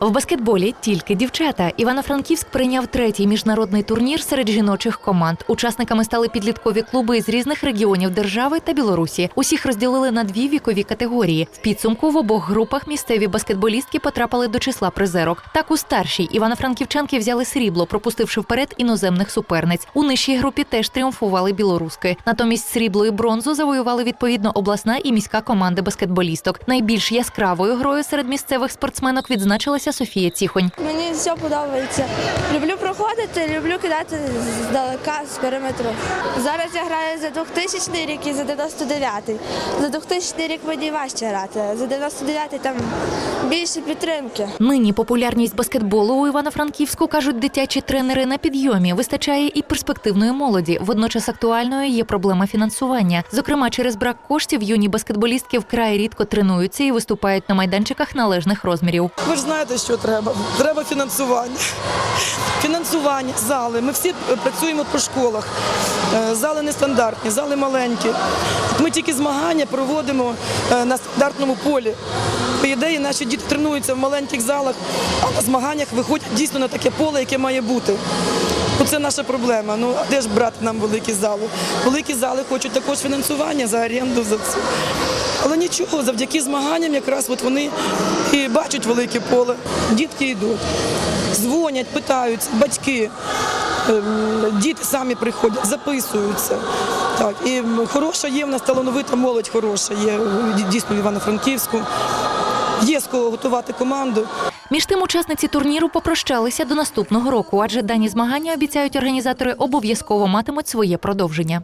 В баскетболі тільки дівчата. Івано-Франківськ прийняв третій міжнародний турнір серед жіночих команд. Учасниками стали підліткові клуби з різних регіонів держави та Білорусі. Усіх розділили на дві вікові категорії. В підсумку в обох групах місцеві баскетболістки потрапили до числа призерок. Так у старшій івано-франківчанки взяли срібло, пропустивши вперед іноземних суперниць. У нижчій групі теж тріумфували білоруски. Натомість срібло і бронзу завоювали відповідно обласна і міська команди баскетболісток. Найбільш яскравою грою серед місцевих спортсменок відзначилася Софія Ціхонь. Мені все подобається. Люблю проходити, люблю кидати здалека з периметру. Зараз я граю за 2000 рік і за 99-й. За 2000 рік мені важче грати. За 99-й там більше підтримки. Нині популярність баскетболу у Івано-Франківську кажуть дитячі тренери на підйомі. Вистачає і перспективної молоді. Водночас актуальною є проблема фінансування. Зокрема, через брак коштів юні баскетболістки вкрай рідко тренуються і виступають на майданчиках належних розмірів. Ви ж знаєте, що треба. Треба фінансування. Фінансування, зали. Ми всі е, працюємо по школах. Е, Зали нестандартні, зали маленькі. Ми тільки змагання проводимо е, на стандартному полі. По ідеї, наші діти тренуються в маленьких залах, а на змаганнях виходять дійсно на таке поле, яке має бути. Ну, Це наша проблема. Ну а де ж брати нам великі зали? Великі зали хочуть також фінансування за оренду, за це. Але нічого, завдяки змаганням якраз от вони і бачать велике поле. Дітки йдуть, дзвонять, питаються, батьки, ем, діти самі приходять, записуються. Так, і хороша є в нас талановита молодь хороша є е, дійсно в Івано-Франківську. Є з кого готувати команду. Між тим, учасниці турніру попрощалися до наступного року, адже дані змагання обіцяють організатори обов'язково матимуть своє продовження.